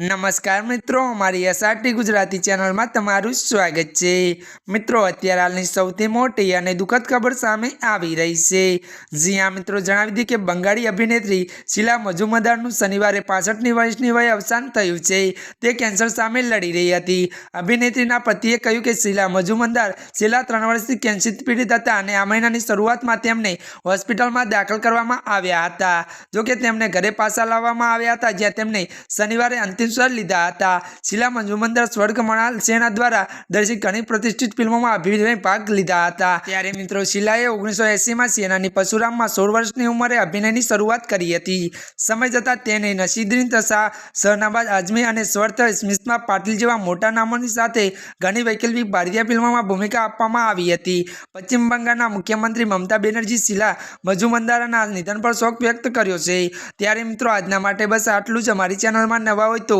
નમસ્કાર મિત્રો, અમારી એસઆરટી ગુજરાતી ચેનલમાં તમારું સ્વાગત છે. મિત્રો, અત્યારે હાલની સૌથી મોટી અને દુઃખદ ખબર સામે આવી રહી છે. જી હા, મિત્રો, જણાવી દઈએ કે બંગાળી અભિનેત્રી શીલા મજુમદારનું શનિવારે પાસઠની વર્ષની વયે અવસાન થયું છે. તે કેન્સર સામે લડી રહી હતી. અભિનેત્રીના પતિએ કહ્યું કે શીલા મજુમદાર છેલ્લા ત્રણ વર્ષથી કેન્સર પીડિત હતા અને આ મહિનાની શરૂઆતમાં તેમને હોસ્પિટલમાં દાખલ કરવામાં આવ્યા હતા. જોકે તેમને ઘરે પાછા લાવવામાં આવ્યા હતા, જ્યાં તેમને શનિવારે અંતિમ સ્વર લીધા હતા. શીલા મંજુમંદર સ્વર્ગ મણાલ સેના દ્વારા દર્શિત ઘણી પ્રતિષ્ઠિત ફિલ્મોમાં અભિનય ભાગ લીધા હતા. ત્યારે મિત્રો, શીલાએ ઓગણીસો એંસીમાં સેનાની પરશુરામમાં સોળ વર્ષની ઉંમરે અભિનયની શરૂઆત કરી હતી. સમય જતાં તેને નસીદ્રીન તથા શહનાબાજ આઝમી અને સ્વર્થ સ્મિતમાં પાટીલ જેવા મોટા નામોની સાથે ઘણી વૈકલ્પિક ભારતીય ફિલ્મોમાં ભૂમિકા આપવામાં આવી હતી. પશ્ચિમ બંગાળના મુખ્યમંત્રી મમતા બેનર્જી શીલા મજુમંદારાના નિધન પર શોક વ્યક્ત કર્યો છે. ત્યારે મિત્રો, આજના માટે બસ આટલું જ. અમારી ચેનલમાં નવા હોય તો